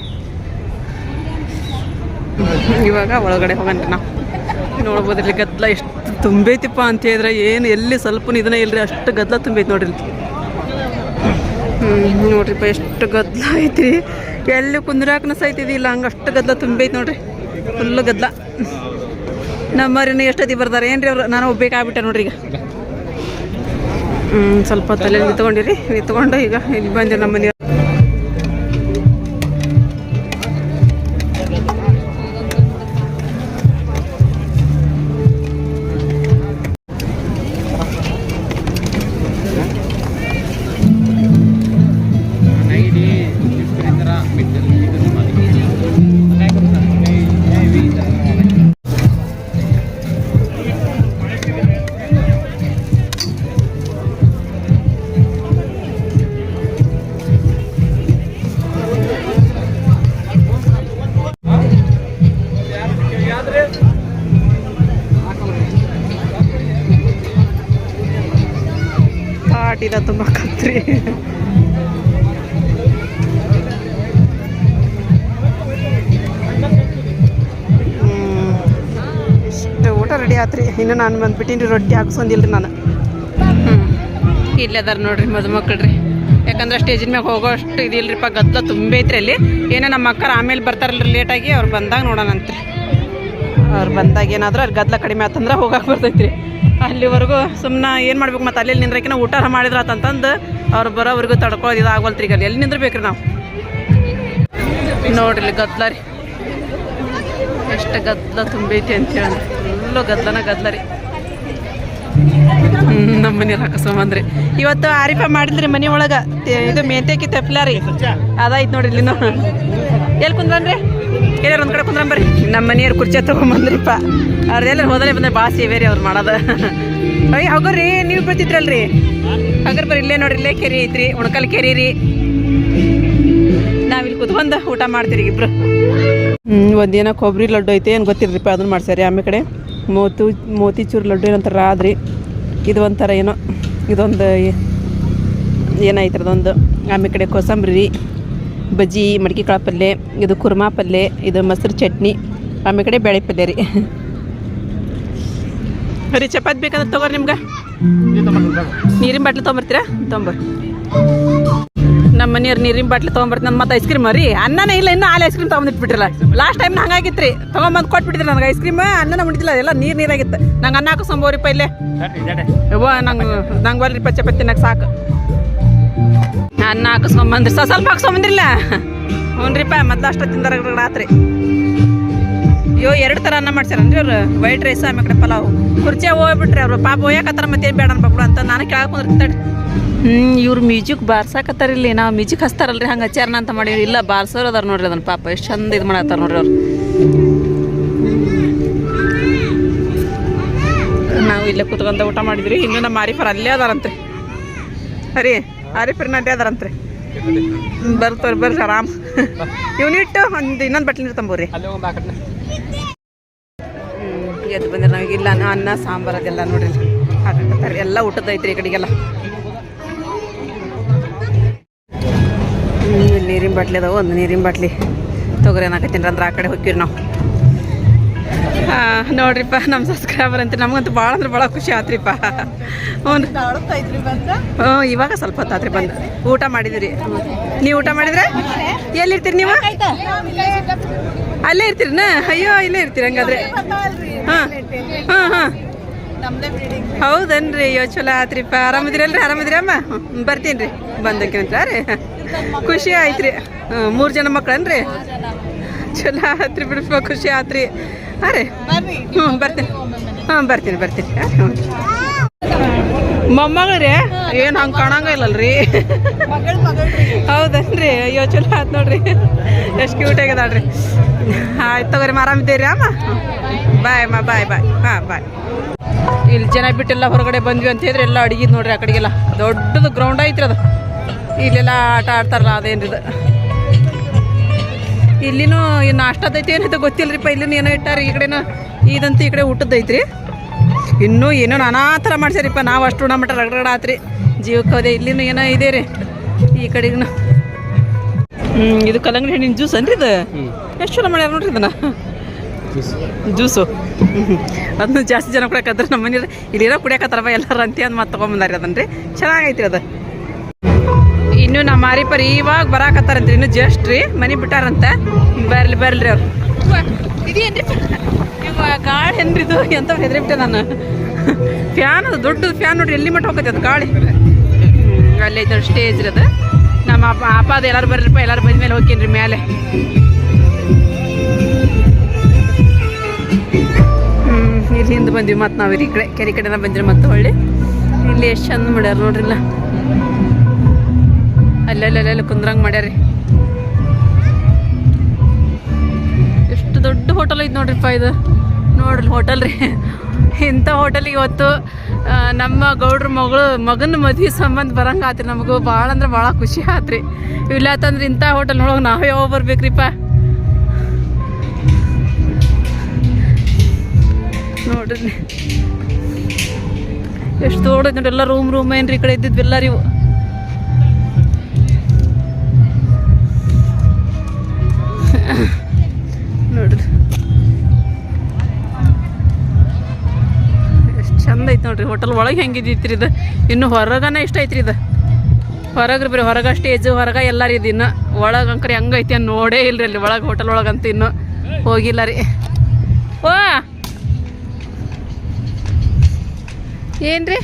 ಇವಾಗ ಒಳಗಡೆ ಹೋಗಣ್ರಿ ನಾವು. ನೋಡ್ಬೋದ್ರಿ ಗದ್ದಲ ಎಷ್ಟು ತುಂಬೈತಿಪ್ಪ ಅಂತ ಹೇಳಿದ್ರೆ ಏನು, ಎಲ್ಲಿ ಸ್ವಲ್ಪ ಇದನ್ನ ಇಲ್ರಿ, ಅಷ್ಟು ಗದ್ದಲ ತುಂಬೈತಿ ನೋಡ್ರಿ ಇಲ್ಲಿ. ಹ್ಞೂ ನೋಡ್ರಿಪ್ಪ, ಎಷ್ಟು ಗದ್ದಲ ಐತ್ರಿ. ಎಲ್ಲಿ ಕುಂದ್ರಾಕನ ಸೈತಿದಿಲ್ಲ ಹಂಗೆ ಅಷ್ಟು ಗದ್ದಲ ತುಂಬೈತಿ ನೋಡ್ರಿ. ಫುಲ್ಲು ಗದ್ದಲ ನಮ್ಮರಿನ ಎಷ್ಟೊತ್ತಿ ಬರ್ತಾರೆ ಏನ್ರಿ ಅವ್ರು? ನಾನು ಒಬ್ಬೇಕಾಗ್ಬಿಟ್ಟೆ ನೋಡ್ರಿ ಈಗ. ಹ್ಞೂ ಸ್ವಲ್ಪ ತಲೆ ನಿತ್ಕೊಂಡಿರಿ. ನಿಂತ್ಕೊಂಡು ಈಗ ಇಲ್ಲಿ ಬಂದಿರಿ ನಮ್ಮ ಪಾಟಿದ ತುಂಬ ಕತ್ರಿ ಇಷ್ಟು ಊಟ ರೆಡಿ ಆತ್ರಿ? ಇನ್ನು ನಾನು ಬಂದ್ಬಿಟ್ಟಿನಿ ರೊಟ್ಟಿ ಹಾಕ್ಸೊಂದಿಲ್ರಿ ನಾನು. ಹ್ಞೂ ಇಲ್ಲೇ ಅದಾರ ನೋಡ್ರಿ ಮದುಮಕ್ಕಳ್ರಿ ಯಾಕಂದ್ರೆ ಸ್ಟೇಜಿನ ಮ್ಯಾಗ ಹೋಗೋ ಅಷ್ಟು ಇದಿಲ್ರಿಪ್ಪ ಗದ್ದಲ ತುಂಬೈತ್ರಿ ಅಲ್ಲಿ. ಏನೋ ನಮ್ಮ ಅಕ್ಕರು ಆಮೇಲೆ ಬರ್ತಾರಲ್ಲ ಲೇಟಾಗಿ ಅವ್ರು ಬಂದಾಗ ನೋಡೋಣಂತ್ರಿ. ಅವ್ರು ಬಂದಾಗ ಏನಾದ್ರೂ ಅಲ್ಲಿ ಗದ್ದಲ ಕಡಿಮೆ ಆತಂದ್ರೆ ಹೋಗಕ್ಕೆ ಬರ್ತೈತ್ರಿ. ಅಲ್ಲಿವರೆಗೂ ಸುಮ್ಮನೆ ಏನು ಮಾಡ್ಬೇಕು ಮತ್ತು ಅಲ್ಲಿ ನಿಂದ್ರಕಿನ ಊಟ ಮಾಡಿದ್ರ ಅಂತಂದು ಅವ್ರು ಬರೋವರೆಗೂ ತಡ್ಕೊಳ್ಳೋದು ಇದು ಆಗವಲ್ತ್ರಿ ಈಗ ಅಲ್ಲಿ ಎಲ್ಲಿ ನಿಂದ್ರಬೇಕ್ರಿ ನಾವು? ನೋಡ್ರಿ ಇಲ್ಲಿ ಗದ್ದಲ ರೀ. ಎಷ್ಟು ಗದ್ಲ ತುಂಬೈತಿ ಅಂತೇಳಿ ಫುಲ್ಲು ಗದ್ಲನ ಗದ್ದಲ ರೀ. ನಮ್ಮ ಮನೆಯವ್ರು ಹಾಕಸ್ಕೊಂಬಂದ್ರಿ. ಇವತ್ತು ಆರಿಫ ಮಾಡಿದ್ರಿ ಮನೆ ಒಳಗೆ. ಇದು ಮೆಂತ್ಯಕ್ಕಿ ತಪ್ಪಲ ರೀ ಅದಾಯ್ತು ನೋಡ್ರಿ ಇಲ್ಲಿನೂ. ಎಲ್ಲಿ ಕುಂದ್ರನ್ರಿ? ಎಲ್ಲಾರು ಒಂದು ಕಡೆ ಕುಂದ್ರಂಬರ್ರಿ ನಮ್ಮ ಮನೆಯವ್ರು ಕುರ್ಚಿ ತೊಗೊಂಬಂದ್ರಿಪ್ಪ ಅವ್ರದ್ದೆಲ್ಲ ಹೋದಲೇ ಬಂದ್ರೆ ಭಾಳ ಬೇರೆ ಅವ್ರು ಮಾಡೋದು. ಅಯ್ಯ ಹೋಗೋರಿ ನೀವು ಬರ್ತಿದ್ರಲ್ರಿ ಹಗರ್ ಬರ್ರಿ, ಇಲ್ಲೇ ನೋಡ್ರಿ, ಇಲ್ಲೇ ಕೆರೆ ಐತ್ರಿ, ಉಣಕಲ್ ಕೆರೆ ರೀ ನಾವಿಲ್ಲಿ ಕುತ್ಕೊಂಡು ಊಟ ಮಾಡ್ತೀರಿ ಇಬ್ರು. ಹ್ಞೂ ಒಂದೇನೋ ಕೊಬ್ಬರಿ ಲಡ್ಡು ಐತೆ, ಏನು ಗೊತ್ತಿರ್ರಿಪ್ಪ ಅದನ್ನ ಮಾಡ್ಸ್ಯಾರಿ ಆಮೇ ಕಡೆ. ಮೋತು ಮೋತಿಚೂರು ಲಡ್ಡು ಏನಂತಾರ, ಆದ್ರಿ. ಇದು ಒಂಥರ ಏನೋ, ಇದೊಂದು ಏನೈತೆ ಅದೊಂದು. ಆಮೇಲೆ ಕಡೆ ಕೋಸಂಬರಿ. ಬಜ್ಜಿ, ಮಡಿಕೆ ಕಾಳು ಪಲ್ಯ ಇದು ಕುರ್ಮಾ ಪಲ್ಯ ಇದು ಮೊಸರು ಚಟ್ನಿ, ಆಮೇಲೆ ಕಡೆ ಬೇಳೆ ಪಲ್ಯ ರೀ. ರೀ ಚಪಾತಿ ಬೇಕಂದ್ರೆ ತಗೋರಿ ನಿಮ್ಗೆ. ನೀರಿನ ಬಾಟ್ಲು ತೊಗೊಂಬರ್ತೀರಾ? ತೊಗೊಂಬರ್. ನಮ್ಮ ಮನೆಯವ್ರು ನೀರಿನ ಬಾಟ್ಲು ತೊಗೊಂಬರ್ತೀನಿ ನನ್ನ ಮತ್ತೆ ಐಸ್ ಕ್ರೀಮ್ ರೀ. ಅನ್ನನೇ ಇಲ್ಲ, ಇನ್ನೂ ಹಾಲು ಐಸ್ ಕ್ರೀಮ್ ತೊಗೊಂಡಿಟ್ಬಿಟ್ರಲ್ಲ ಲಾಸ್ಟ್ ಟೈಮ್ ಹಂಗಾಗಿತ್ತು ರೀ ತೊಗೊಂಬಂದು ಕೊಟ್ಬಿಟ್ಟಿದ್ರೆ ನನಗೆ ಐಸ್ ಕ್ರೀಮ್ ಅನ್ನನ ಮುಡಿದಿಲ್ಲ ಎಲ್ಲ ನೀರು ನೀರಾಗಿತ್ತು. ನಂಗೆ ಅನ್ನ ಸಂಬೋರಿ ಇಲ್ಲೇ ಯವ್ವ, ನಂಗೆ ನಂಗೆ ಬರ್ರಿಪ್ಪ ಚಪಾತಿ ತಿನ್ನಕ್ಕೆ ಸಾಕು. ಅನ್ನ ಹಾಕಿಸ್ಕೊಂಬಂದ್ರಿ. ಸ ಸ್ವಲ್ಪ ಹಾಕ್ಸ್ಕೊಂಬಂದ್ರಿಲ್ಲ ಹ್ಞೂ ರೀಪ ಮೊದ್ಲು ಅಷ್ಟು ತಿಂದಾರ ರಾತ್ರಿ. ಅಯ್ಯೋ, ಎರಡು ಥರ ಅನ್ನ ಮಾಡ್ಸ್ಯಾರನ್ರಿ ಅವ್ರು? ವೈಟ್ ರೈಸ್ ಆಮೇಲೆ ಕಡೆ ಪಲಾವ್. ಕುರ್ಚಿಯಾಗ ಹೋಗ್ಬಿಟ್ರಿ ಅವರು. ಪಾಪ ಹೋಗ್ಯಾಕತ್ತಾರ ಮತ್ತೆ ಬೇಡ ಅನ್ಬೇಕು ಅಂತ ನಾನು ಕೇಳಕ್ಕೆ ತಡಿ. ಹ್ಞೂ ಇವ್ರು ಮ್ಯೂಸಿಕ್ ಬಾರ್ಸಾಕತ್ತಾರ ಇಲ್ಲಿ ನಾವು ಮ್ಯೂಸಿಕ್ ಹಚ್ತಾರಲ್ರಿ, ಹಂಗೆ ಹಚ್ಚಾರನ ಅಂತ ಮಾಡೀವಿ ಇಲ್ಲ, ಬಾರ್ಸೋರು ಅದಾರ ನೋಡ್ರಿ ಅದನ್ನ ಪಾಪ. ಎಷ್ಟು ಚಂದ ಇದು ಮಾಡತ್ತಾರ ನೋಡ್ರಿ ಅವ್ರು. ನಾವು ಇಲ್ಲೇ ಕುತ್ಕೊಂಡ ಊಟ ಮಾಡಿದ್ರಿ ಇನ್ನೂ ನಮ್ಮ ಮಾರಿಫರ್ ಅಲ್ಲೇ ಅದಾರಂತ್ರಿ ಸರಿ. ಆರಿಫರ್ನ ಅಲ್ಲೇ ಅದಾರಂತ್ರಿ. ಬರ್ತವ್ರಿ ಬರ್ರಿ ಆರಾಮ್. ಇವ್ನಿಟ್ಟು ಒಂದು ಇನ್ನೊಂದು ಬಟ್ಲಿ ನೀರು ತಂಬೋರಿ. ಎದ್ದು ಬಂದ್ರೆ ನಾವು ಇಲ್ಲ ಅನ್ನ- ಸಾಂಬಾರು ಅದೆಲ್ಲ ನೋಡ್ರಿ. ಹಾಕತ್ತಾರೆ ಎಲ್ಲ ಊಟದ ಐತ್ರಿ ಈ ಕಡೆಗೆಲ್ಲ. ನೀರಿನ ಬಾಟ್ಲಿ ಅದಾವ ಒಂದು ನೀರಿನ ಬಾಟ್ಲಿ. ತೊಗರಿ ಏನಾಕತ್ತೀನಿ ಅಂದ್ರೆ ಆ ಕಡೆ ಹೋಗ್ತೀವಿ ನಾವು. ನೋಡ್ರಿಪ್ಪ ನಮ್ಮ ಸಬ್ಸ್ಕ್ರೈಬರ್ ಅಂತ. ನಮಗಂತೂ ಭಾಳ ಅಂದ್ರೆ ಭಾಳ ಖುಷಿ ಆತ್ರಿಪ್ಪ. ಹ್ಞೂ. ಹ್ಞೂ ಇವಾಗ ಸ್ವಲ್ಪ ಹೊತ್ತಾತ್ರಿ ಬಂದು. ಊಟ ಮಾಡಿದಿರಿ. ನೀವು ಊಟ ಮಾಡಿದ್ರೆ? ಎಲ್ಲಿರ್ತೀರಿ ನೀವು? ಅಲ್ಲೇ ಇರ್ತೀರಿನ ಅಯ್ಯೋ, ಇಲ್ಲೇ ಇರ್ತೀರಿ ಹಂಗಾದ್ರೆ. ಹಾಂ ಹಾಂ ಹಾಂ. ಹೌದನ್ರಿ, ಅಯ್ಯೋ, ಚಲೋ ಆತ್ರಿಪ್ಪ. ಆರಾಮದಿರಲ್ರಿ ಆರಾಮದಿರಮ್ಮ ಬರ್ತೀನಿ ರೀ. ಬಂದಕ್ಕಿಂತ ರೀ ಖುಷಿ ಆಯ್ತ್ರಿ. ಹ್ಞೂ, ಮೂರು ಜನ ಮಕ್ಕಳನ್ರಿ ಚಲೋ ಆತ್ರಿ ಬಿಡಪ್ಪ ಖುಷಿ ಆತ್ರಿ. ಹಾಂ ರೀ. ಹ್ಞೂ ಬರ್ತೀನಿ. ಹಾಂ ಬರ್ತೀನಿ ಬರ್ತೀನಿ. ಹ್ಞೂ ಮೊಮ್ಮಗ್ರಿ ಏನು ಹಂಗೆ ಕಾಣಂಗ ಇಲ್ಲಲ್ರಿ? ಹೌದನ್ರಿ? ಅಯ್ಯೋ ಚಲೋ ಆಯ್ತು ನೋಡ್ರಿ. ಎಷ್ಟು ಕ್ಯೂಟ್ ಆಗ್ಯದಾಳ್ರಿ. ಆಯ್ತು ತಗೋರಿ ಆರಾಮಿದ್ದೀರಿ ಅಮ್ಮ? ಬಾಯ್ ಅಮ್ಮ ಬಾಯ್ ಬಾಯ್. ಹಾಂ ಬಾಯ್. ಇಲ್ಲಿ ಜನ ಬಿಟ್ಟೆಲ್ಲ ಹೊರಗಡೆ ಬಂದ್ವಿ ಅಂತ ಹೇಳಿದ್ರೆ ಎಲ್ಲ ಅಡಿಗಿದ್ ನೋಡ್ರಿ ಆ ಕಡೆಗೆಲ್ಲ. ದೊಡ್ಡದು ಗ್ರೌಂಡ್ ಐತ್ರಿ ಅದು. ಇಲ್ಲೆಲ್ಲ ಆಟ ಆಡ್ತಾರಲ್ಲ ಅದೇನ್ರಿ ಇದು? ಇಲ್ಲಿನೂ ಏನು ನಾಷ್ಟದೈತಿ ಏನೈತೆ ಗೊತ್ತಿಲ್ರಿಪ್ಪ ಇಲ್ಲಿನ ಏನೋ ಇಟ್ಟಾರೆ ಈ ಕಡೆನ ಇದಂತೂ ಈ ಕಡೆ ಊಟದ್ದೈತ್ರಿ ಇನ್ನೂ ಏನೋ ನಾನಾ ಥರ ಮಾಡ್ಸ್ಯಾರಿಪ್ಪ ನಾವು ಅಷ್ಟು ಉಣ್ಣಮಟ್ಟ ರಗಡ ಆತ್ರಿ. ಜೀವಕ್ಕೆ ಹೋದೆ ಇಲ್ಲಿನೂ ಏನೋ ಇದೆ ರೀ. ಈ ಕಡೆಗೂ ಹ್ಞೂ ಇದು ಕಲ್ಲಂಗಡಿ ಹಣ್ಣಿನ ಜ್ಯೂಸ್ ಅನ್ರಿ ಇದು? ಎಷ್ಟು ಚಲೋ ಮಾಡ್ಯಾರ ನೋಡ್ರಿ ಇದನ್ನ? ಜ್ಯೂಸು. ಅದನ್ನು ಜಾಸ್ತಿ ಜನ ಕುಡಿಯಕತ್ರ ನಮ್ಮ ಮನೇಲಿ ಇಲ್ಲಿರೋ ಕುಡಿಯಕತ್ತಾರಪ್ಪ ಎಲ್ಲರೂ ಅಂತ ಅಂದ್ ಮತ್ತೆ ತೊಗೊಂಬಂದಾರಿ ಅದನ್ನ ರೀ ಚೆನ್ನಾಗೈತಿ ಅದು. ಇನ್ನು ನಮ್ಮ ಮಾರಿಪರಿ ಇವಾಗ ಬರಾಕತ್ತಾರಂತ್ರಿ. ಇನ್ನು ಜಸ್ಟ್ ರೀ ಮನೆ ಬಿಟ್ಟಾರಂತ. ಬರ್ಲಿ ಬರ್ಲಿ ಅವ್ರು. ಇದೇನ್ರಿ ಗಾಳಿ ಏನ್ರಿ ಇದು? ಎಂತ ಹೆದ್ರಿ ಬಿಟ್ಟೆ ನಾನು? ಫ್ಯಾನ್ ಅದು ದೊಡ್ಡದು ಫ್ಯಾನ್ ನೋಡ್ರಿ ಎಲ್ಲಿ ಮಟ್ಟ ಹೋಗತ್ತೆ ಅದು ಗಾಳಿ? ಅಲ್ಲೇ ಐತೆ ಸ್ಟೇಜ್ ರೀ ಅದು. ನಮ್ಮ ಅಪ್ಪ ಅಪ್ಪ ಅದು ಎಲ್ಲರೂ ಬರ್ರಿಪ್ಪ ಎಲ್ಲರೂ ಬಂದ ಮೇಲೆ ಹೋಗ್ತೀನಿ ರೀ ಮೇಲೆ ಹ್ಮ್ ಇಲ್ಲಿಂದ ಬಂದ್ವಿ ಮತ್ತು ನಾವು ಈ ಕಡೆ ಕೆರೆ ಕಡೆನ ಬಂದ್ರಿ ಮತ್ತೆ ಹೊಳ್ಳಿ. ಇಲ್ಲಿ ಎಷ್ಟು ಚಂದ ಮಾಡ್ಯಾರ ನೋಡ್ರಿಲ್ಲ. ಅಲ್ಲೆಲ್ಲೆಲ್ಲ ಕುಂದ್ರಂಗ್ ಮಾಡ್ಯಾರಿ ಎಷ್ಟು ದೊಡ್ಡ ಹೋಟೆಲ್ ಐತೆ ನೋಡ್ರಿಪ್ಪ ಇದು. ನೋಡ್ರಿ ಹೋಟೆಲ್ ರೀ. ಇಂಥ ಹೋಟೆಲ್ ಇವತ್ತು ನಮ್ಮ ಗೌಡ್ರ ಮಗಳು, ಮಗನ ಮದುವೆ ಸಂಬಂಧ ಬರಂಗೆ ಆತ್ರಿ ನಮಗೂ. ಭಾಳ ಅಂದ್ರೆ ಭಾಳ ಖುಷಿ ಆತ್ರಿ. ಇಲ್ಲ ಅಂತಂದ್ರೆ ಇಂಥ ಹೋಟೆಲ್ ನೋಡೋಕೆ ನಾವು ಯಾವಾಗ ಬರ್ಬೇಕ್ರಿಪ್ಪ? ನೋಡ್ರಿ. ಎಷ್ಟು ದೊಡ್ಡ ನೋಡ್ರಿ, ಎಲ್ಲ ರೂಮ್ ರೂಮ್ ಏನ್ರಿ ಈ ಕಡೆ ಇದ್ದಿದ್ವಿ ಎಲ್ಲ ಐತೆ ನೋಡ್ರಿ. ಹೋಟೆಲ್ ಒಳಗೆ ಹೆಂಗಿದೈತ್ರಿ ಇದು? ಇನ್ನು ಹೊರಗನ ಇಷ್ಟ ಐತ್ರಿ ಇದು. ಹೊರಗೆ ಬರೀ ಹೊರಗೆ ಸ್ಟೇಜ್, ಹೊರಗ ಎಲ್ಲಾರಿ ಇದು ಇನ್ನು. ಒಳಗೆ ಅಂಕರಿ ಹಂಗೈತಿ ಅನ್ನ ನೋಡೇ ಇಲ್ರಿ ಅಲ್ಲಿ ಒಳಗೆ, ಹೋಟೆಲ್ ಒಳಗಂತ ಇನ್ನು. ಹೋಗಿಲ್ಲ ರೀ. ಓ! ಏನ್ರಿ?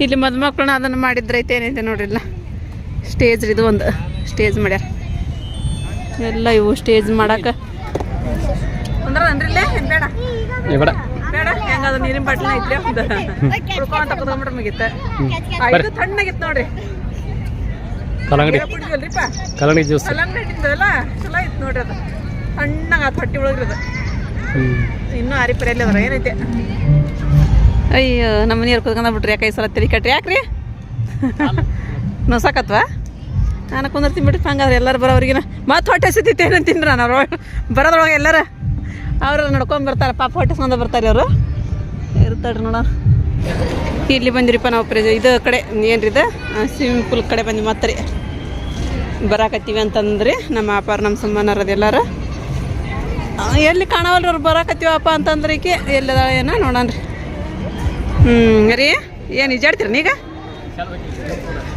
ಇಲ್ಲಿ ಮದುಮಕ್ಳನ್ನ ಅದನ್ನು ಮಾಡಿದ್ರೈತೆ ಏನೈತೆ ನೋಡ್ರಿಲ್ಲ ಸ್ಟೇಜ್ ಇದು ಒಂದು. ಸ್ಟೇಜ್ ಮಾಡ್ಯಾರ. ಎಲ್ಲ ಇವು ಸ್ಟೇಜ್ ಮಾಡಕ್ಕೆ ಅಂದ್ರೆ ಬೇಡ. ಬೇಡ ಬೇಡ ನೀರಿನ ಬಾಟ್ಲ ಐತ್ರಿ ಒಂದು ಕುಡ್ಕೊಂತ ಕುತ್ಕೊಂಡ್ಬಿಟ್ರೆ ಮುಗಿತ್ತೆ ಆಯ್ತು ತಣ್ಣಗಿತ್ತು ನೋಡ್ರಿ. ಕಲ್ಲಂಗಡಿ. ಕಲ್ಲಂಗಡಿ ಜ್ಯೂಸ್. ಕಲ್ಲಂಗಡಿ ಹಿಟ್ಟಿದ್ದಲ್ಲ ಚಲೋ ಐತ್ ನೋಡ್ರಿ ಅದು. ತಣ್ಣಗ ಆತು ಹೊಟ್ಟಿ ಒಳಗ್ರಿ ಅದು ಇನ್ನೂ ಆರಿ ಪರಿ ಅದ್ರ ಏನೈತೆ? ಅಯ್ಯೋ ನಮ್ಮ ನೀರು ಕುತ್ಕೊಂಡ ಬಿಟ್ರಿ ಯಾಕೆ ಈ ಸಲ ತಿರಿ ಕಟ್ರಿ? ಯಾಕ್ರಿ? <laughs> ನೋಸಾಕತ್ವಾ? ನಾನು ಕುಂದಿರ್ತೀನಿ ಬಿಡ್ರಿ ಹಂಗಾದ್ರೆ ಎಲ್ಲರೂ ಬರೋವ್ರಿಗಿನ. ಮತ್ತೆ ಹೊಟ್ಟೆ ಸಿದ್ದಿತ್ತು ತಿನ್ರ ತಿಂದ್ರೆ ನಾನು ಬರೋದ್ರೊಳಗೆ ಎಲ್ಲರೂ. ಅವ್ರು ನಡ್ಕೊಂಡ್ ಬರ್ತಾರೆ. ಪಾಪ ಹೊಟ್ಟೆ ಸ್ಕೊಂಡ ಬರ್ತಾರೆ ಅವರು ಇರ್ತಾಡ್ರಿ ನೋಡ. ಇಲ್ಲಿ ಬಂದಿರಿಪ್ಪ ನಾವು ಪ್ರೇಜ. ಇದು ಕಡೆ ಏನ್ರಿ ಇದು ಸ್ವಿಮ್ಮಿಂಗ್ ಪೂಲ್ ಕಡೆ ಬಂದು ಮತ್ತೆ ರೀ. ಬರಾಕತ್ತೀವಿ ಅಂತಂದ್ರಿ ನಮ್ಮ ಅಪ್ಪಾರ ನಮ್ಮ ಸುಮ್ಮನರದ ಎಲ್ಲಾರು. ಎಲ್ಲಿ ಕಾಣವಲ್ರಿ ಅವ್ರು ಬರಾಕತ್ತೀವಪ್ಪ ಅಂತಂದ್ರೆ ಈಕೆ ಎಲ್ಲದ ಏನ ನೋಡನ್ರಿ ಹ್ಞೂ ರೀ ಏನು ಈಜಾಡ್ತೀರಿ ನೀಗ?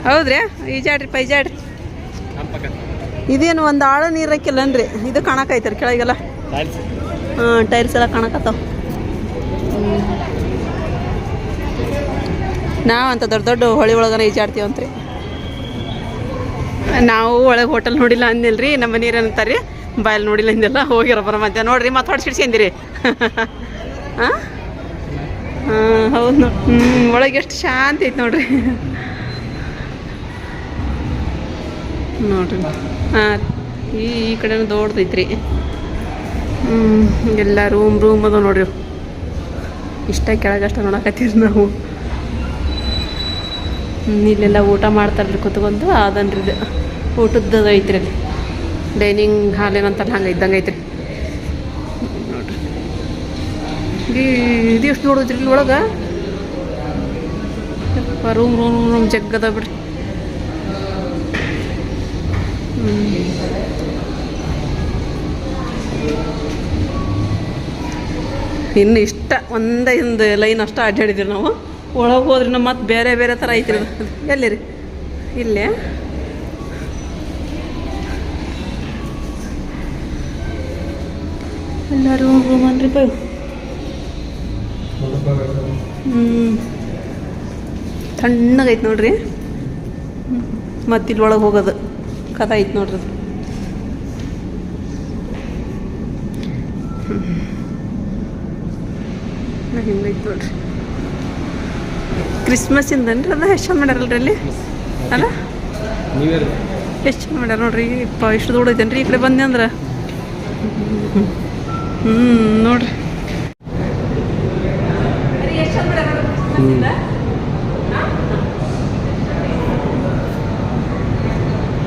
ಹೌದ್ರಿ ಈಜಾಡ್ರಿ ಪೈಜಾಡ್ರಿ ಇದೇನು ಒಂದು ಆಳು ನೀರು ಹಾಕಿಲ್ಲನ್ರಿ ಇದು ಕಾಣಕೈತ್ರಿ ಕೆಳಗೆಲ್ಲ. ಹಾಂ ಟೈಲ್ಸ್ ಎಲ್ಲ ಕಾಣಕತ್ತಾವ ನಾವಂತ ದೊಡ್ಡ ದೊಡ್ಡ ಹೊಳಿ ಒಳಗನ ಈಜಾಡ್ತೀವಂತ್ರಿ. ನಾವು ಒಳಗೆ ಹೋಟೆಲ್ ನೋಡಿಲ್ಲ ಅಂದಿಲ್ರಿ, ನಮ್ಮ ಮನೀರು ಅಂತಾರೆ ಬಾಯಲ್ಲಿ ನೋಡಿಲ್ಲ ಅಂದಿಲ್ಲ, ಹೋಗಿರೋ ಬರೋ ಮಧ್ಯ. ನೋಡ್ರಿ, ಮತ್ತೆ ಹೊಡ್ಸಿಡ್ಸ್ಕೊಂಡಿರಿ ಹಾಂ <laughs> ಹಾಂ ಹೌದು. ಹ್ಞೂ ಒಳಗೆ ಎಷ್ಟು ಶಾಂತಿ ಐತೆ ನೋಡ್ರಿ. ನೋಡ್ರಿ. ಹಾಂ ಈ ಈ ಕಡೆನೂ ದೊಡ್ಡದೈತ್ರಿ ಹ್ಞೂ ಎಲ್ಲ ರೂಮ್ ರೂಮ್ ಅದಾವೆ ನೋಡ್ರಿ. ಇಷ್ಟ ಕೆಳಗಷ್ಟ ನೋಡಕತ್ತೀರಿ ನಾವು. ಇಲ್ಲೆಲ್ಲ ಊಟ ಮಾಡ್ತಾರ್ರಿ ಕುತ್ಕೊಂಡು. ಅದನ್ರಿ ಇದು. ಊಟದ್ದು ಐತ್ರಿ ಅಲ್ಲಿ. ಡೈನಿಂಗ್ ಹಾಲ್ ಏನಂತಾರಲ್ಲ, ಹಂಗೆ ಇದ್ದಂಗೆ ಐತ್ರಿ. ನೋಡ್ರಿ. ಇದು ಎಷ್ಟು ನೋಡಿದ್ರಿ ಇಲ್ಲಿ ಒಳಗೆ? ರೂಮ್ ರೂಮ್ ರೂಮ್ ಜಗ್ಗದ ಬಿಡ್ರಿ. ಇನ್ನು ಇಷ್ಟ ಒಂದೇ ಒಂದು ಲೈನ್ ಅಷ್ಟ ಅಡ್ಡಾಡಿದ್ರಿ ನಾವು. ಒಳಗೆ ಹೋದ್ರೆ ಮತ್ತೆ ಬೇರೆ ಬೇರೆ ಥರ ಐತ್ರಿ ಎಲ್ಲಿ ರೀ ಇಲ್ಲಿ? ಎಲ್ಲರೂ ರೂಮ್ ಬೈ. ಪೈ ಹ್ಞೂ ತಣ್ಣಗೈತೆ ನೋಡ್ರಿ. ಮತ್ತೆ ಇಲ್ಲಿ ಒಳಗೆ ಹೋಗೋದು. ಕಥ ಐತೆ ನೋಡ್ರಿ ಹಿಂಗೈತೆ ನೋಡ್ರಿ. ಕ್ರಿಸ್ಮಸ್ ಇಂದನ್ರಿ ಅದ? ಎಷ್ಟು ಚಂದ ಮಾಡ್ಯಾರಲ್ರಿ ಅಲ್ಲಿ? ಅಲ್ಲ? ಎಷ್ಟು ಚಂದ ಮಾಡ್ಯಾರ ನೋಡ್ರಿ, ಇಪ್ಪ, ಇಷ್ಟು ದೂರ ಐತೇನ್ರಿ ಈ ಕಡೆ ಬಂದೆ ಅಂದ್ರೆ? ಹ್ಞೂ ನೋಡ್ರಿ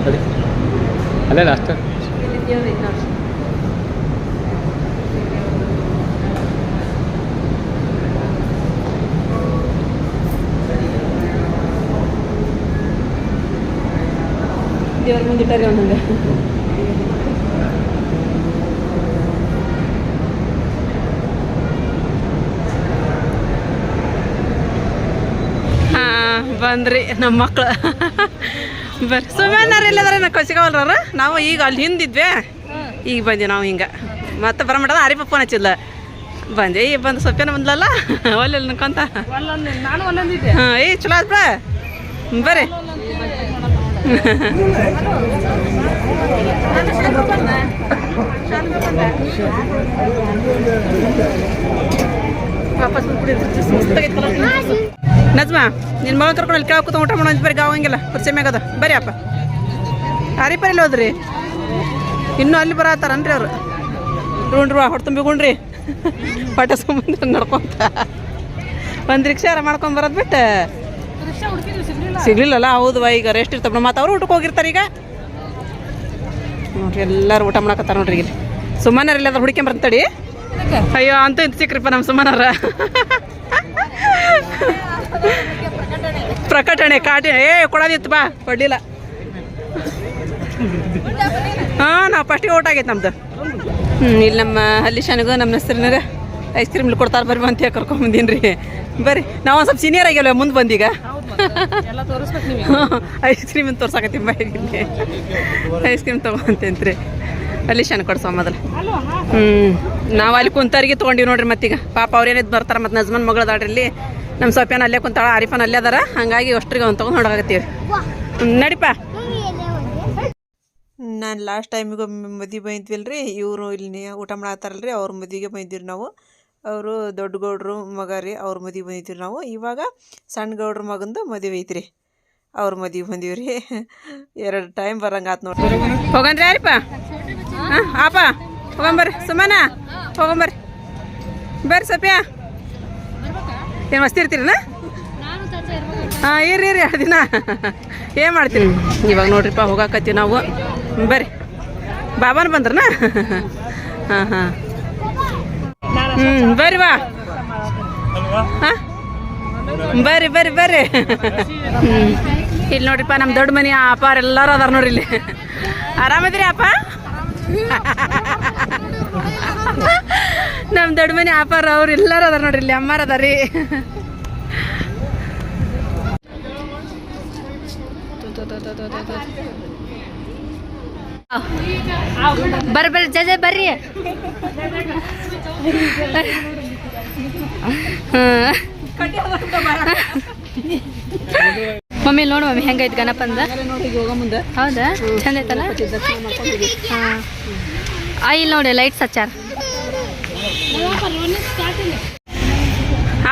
ಅದೇ ಅಲ್ಲೇ ಲಾಸ್ಟ್ ದೇವ್ರ ಮುಂದೆ ಇಟ್ಟಾರೆ ಒಂದಂಗೆ ಬಂದ್ರಿ ನಮ್ಮ ಮಕ್ಳು. ಬರ್ರಿ. ಸುಮ್ಮನಾರ ಎಲ್ಲದಾರ ನಾ ಕೊಚ್ಚಿಗವಲ್ರ ನಾವು ಈಗ ಅಲ್ಲಿ ಹಿಂದಿದ್ವಿ. ಈಗ ಬಂದ್ವಿ ನಾವು ಹಿಂಗೆ. ಮತ್ತೆ ಬರಮಟದ ಅರಿ ಪಪ್ಪ ಹಚ್ಚಿಲ್ಲ ಬಂದೆ ಈಗ ಬಂದು ಸೊಪ್ಪೇನ ಬಂದ್ಲಲ್ಲ? ಒಲ್ಲೆಲ್ಲ ಅನ್ಕೊಂತ ಹಾಂ ಏಯ್ ಚಲೋ ಆತ್ ಬರ್ರಿ. <laughs> ನಜ್ಮಾ, ನಿನ್ ಮಗ ಕರ್ಕೊಂಡು ಅಲ್ಲಿ ಕೆಳಗೆ ಕೂತ ಊಟ ಮಾಡೋ ಬರೀ ಗಾವಂಗಿಲ್ಲ ಕುರ್ಚಿ ಮ್ಯಾಗದ ಬರೀ ಅಪ್ಪ. ಹಾರಿ ಪರಿ ಹೋದ್ರಿ. ಇನ್ನೂ ಅಲ್ಲಿ ಬರತ್ತಾರನ್ರಿ ಅವ್ರು? ಉಂಡ್ರಿ ವಾ ತುಂಬಿ ಗುಂಡ್ರಿ ಸುಮ್ಮನೆ ನಡ್ಕೊಂತ. ಒಂದು ರಿಕ್ಷಾರ ಮಾಡ್ಕೊಂಡ್ ಬರೋದು ಬಿಟ್ಟು ಸಿಗ್ಲಿಲ್ಲಲ್ಲ ಹೌದು ಈಗ ರೆಸ್ಟ್ ಇರ್ತಾವ ಮತ್ತೆ ಅವ್ರು ಊಟಕ್ಕೆ ಹೋಗಿರ್ತಾರೆ ಈಗ? ನೋಡ್ರಿ ಎಲ್ಲರೂ ಊಟ ಮಾಡಕತ್ತಾರ ನೋಡ್ರಿ ಇಲ್ಲಿ. ಸುಮ್ಮನಾರ ಇಲ್ಲ ಹುಡುಕಿ ತಡಿ. ಅಯ್ಯೋ ಅಂತ ಇಂತ ಸಿಕ್ರಿಪ್ಪ ನಮ್ಮ ಸುಮ್ಮನಾರ ಪ್ರಕಟಣೆ ಕಾಟಿ ಏ ಕೊಡೋದಿತ್ತು ಬಾ ಕೊಡ್ಲಿಲ್ಲ. ಹಾಂ ನಾವು ಫಸ್ಟಿಗೆ ಊಟ ಆಗೈತೆ ನಮ್ದು. ಹ್ಞೂ ಇಲ್ಲಿ ನಮ್ಮ ಹಲ್ಲಿ ಶಾನಿಗೂ ನಮ್ಮ ಹೆಸರಿನಾಗ ಐಸ್ ಕ್ರೀಮ್ ಕೊಡ್ತಾರೆ ಬರ್ರಿ ಅಂತ ಕರ್ಕೊಂಬಂದೀನಿ ರೀ ಬರ್ರಿ, ನಾವು ಒಂದು ಸ್ವಲ್ಪ ಸೀನಿಯರ್ ಆಗ್ಯಾವ ಮುಂದೆ ಬಂದೀಗ? <laughs> ಐಸ್ ಕ್ರೀಮ್ ತೋರ್ಸಾಕತ್ತೀನಿ ಬಾಯಿಗೆ ಐಸ್ ಕ್ರೀಮ್ ತೊಗೊಂತೇನ್ರಿ. ಅಲ್ಲಿ ಶಾನ ಕೊಡ್ಸೋ ಮೊದಲು. ಹ್ಞೂ ನಾವು ಅಲ್ಲಿ ಕುಂತಾರಿಗೆ ತೊಗೊಂಡಿವಿ ನೋಡ್ರಿ ಮತ್ತೀಗ. ಪಾಪ ಅವ್ರೇನಿದ್ದು ಬರ್ತಾರೆ ಮತ್ತು ನಜ್ಮನ್ ಇಲ್ಲಿ. ನಮ್ಮ ಸೊಪ್ಯಾನ ಅಲ್ಲೇ ಕುಂತಾಳ, ಆರಿಫನ್ ಅಲ್ಲೇ ಅದಾರ. ಹಂಗಾಗಿ ಅಷ್ಟ್ರಿಗೆ ಅವ್ನು ತೊಗೊಂಡು ನೋಡಾಕತ್ತೀವಿ ನಡಿಪ. ನಾನು ಲಾಸ್ಟ್ ಟೈಮಿಗೆ ಮದುವೆ ಬಂದಿದ್ವಿಲ್ಲ ರೀ ಇವರು ಇಲ್ಲಿ ಊಟ ಮಾಡತ್ತಾರಲ್ರಿ ಅವ್ರ ಮದುವೆಗೆ ಬಂದಿದ್ವಿ ನಾವು. ಅವರು ದೊಡ್ಡ ಗೌಡ್ರು ಮಗ ರೀ, ಅವ್ರ ಮದುವೆ ಬಂದಿದ್ವಿ ನಾವು. ಇವಾಗ ಸಣ್ಣ ಗೌಡ್ರ ಮಗಂದು ಮದುವೆ ಐತ್ರಿ. ಅವ್ರ ಮದುವೆ ಬಂದೀವಿ ರೀ. <laughs> ಎರಡು ಟೈಮ್ ಬರಂಗೆ ಆತು ನೋಡ್ರಿ. ಹೋಗನ್ರಿ ಯಾರಿಪ್ಪ? ಹಾಂ, ಆಪ, ಹೋಗಂಬರ್ರಿ. ಸುಮ್ಮನ ಹೋಗಂಬರ್ರಿ. ಬರ್ರಿ ಸಪ್ಯ. ಏನು ಮಸ್ತಿ ಇರ್ತೀರನ? ಹಾಂ, ಇರ್ರಿ ಇರ್ರಿ ಎರಡು ದಿನ. <laughs> ಏನು ಮಾಡ್ತೀನಿ ಇವಾಗ ನೋಡ್ರಿಪ್ಪ, ಹೋಗಾಕತ್ತೀವಿ ನಾವು. ಬರ್ರಿ. ಬಾಬಾನ ಬಂದ್ರನ? <laughs> ಹಾಂ ಹಾಂ. ಹ್ಞೂ ಬರ್ರಿ ಬಾ. ಹಾಂ? ಬರ್ರಿ ಬರ್ರಿ ಬರ್ರಿ. ಇಲ್ಲಿ ನೋಡ್ರಿಪ್ಪ ನಮ್ಮ ದೊಡ್ಡ ಮನೆ ಅಪ್ಪಾರ ಎಲ್ಲರೂ ಅದಾರ ನೋಡ್ರಿ ಇಲ್ಲಿ. ಆರಾಮದ್ರಿ ಅಪ್ಪ? ನಮ್ಮ ದೊಡ್ಡ ಮನೆ ಅಪ್ಪಾರ ಅವ್ರು ಎಲ್ಲರೂ ಅದಾರ ನೋಡ್ರಿ ಇಲ್ಲಿ ಅಮ್ಮಾರ ಅದಾರಿ ಬರ್ರಿ ಬರ್ರಿ ಜಜೆ ಬರ್ರಿ. ಮಮ್ಮಿ ನೋಡು ಮಮ್ಮಿ ಹೆಂಗೈತ್ ಗಣಪ ಅಂದ? ಹೌದಾ? ಚಂದ ಐತಲ್ಲ? ಹಾಂ. ಇಲ್ಲಿ ನೋಡಿ ಲೈಟ್ಸ್ ಹಚ್ಚಾರ.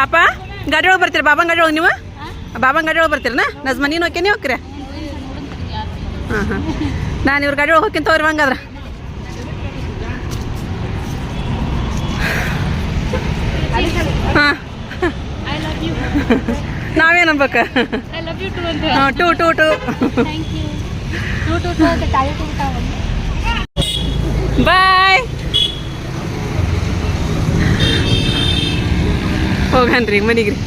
ಅಪ್ಪ ಗಾಡಿ ಒಳಗೆ ಬರ್ತೀರ? ಬಾಬಾ ಗಾಡಿ ಒಳಗೆ ನೀವು? ಬಾಬನ್ ಗಾಡಿ ಒಳಗೆ ಬರ್ತೀರನ? ನಜ್ಮ ನೀನು ಹೋಕೆ ನೀವು ಹೋಗ್ತೀರ? ಹಾಂ ಹಾಂ. ನಾನು ಇವ್ರ ಗಾಡಿ ಒಳಗೆ ಹೋಗ್ತೀನಿ ತೋರಿ ಹಂಗಾದ್ರೆ. ಹಾಂ ನಾವೇನು ಅನ್ಬೇಕು ಹಾಂ ಟೂ ಟೂ ಟೂ ಬಾಯ್ ಹೋಗನ್ರಿ ಮನೆಗೆ ರೀ